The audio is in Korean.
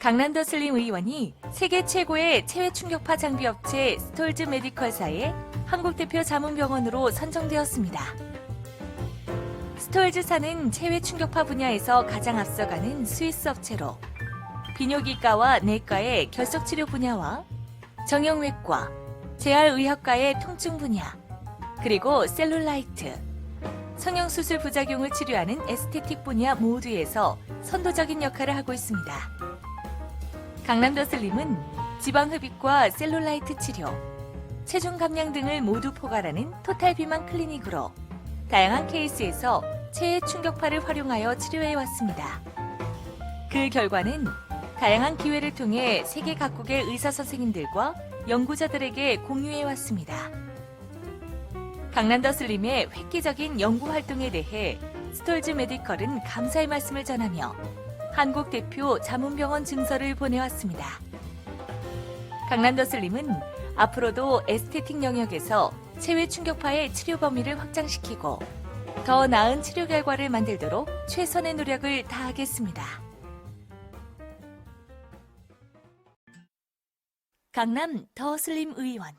강남도 슬림 의원이 세계 최고의 체외 충격파 장비 업체 스톨즈 메디컬사의 한국 대표 자문병원으로 선정되었습니다. 스톨즈사는 체외 충격파 분야에서 가장 앞서가는 스위스 업체로 비뇨기과와 내과의 결석 치료 분야와 정형외과, 재활의학과의 통증 분야, 그리고 셀룰라이트, 성형수술 부작용을 치료하는 에스테틱 분야 모두에서 선도적인 역할을 하고 있습니다. 강남도 슬림은 지방 흡입과 셀룰라이트 치료, 체중 감량 등을 모두 포괄하는 토탈 비만 클리닉으로 다양한 케이스에서 체외 충격파를 활용하여 치료해 왔습니다. 그 결과는 다양한 기회를 통해 세계 각국의 의사 선생님들과 연구자들에게 공유해 왔습니다. 강남더 슬림의 획기적인 연구 활동에 대해 스톨즈 메디컬은 감사의 말씀을 전하며 한국 대표 자문병원 증서를 보내왔습니다. 강남더 슬림은 앞으로도 에스테틱 영역에서 체외 충격파의 치료 범위를 확장시키고 더 나은 치료 결과를 만들도록 최선의 노력을 다하겠습니다. 강남 더 슬림 의원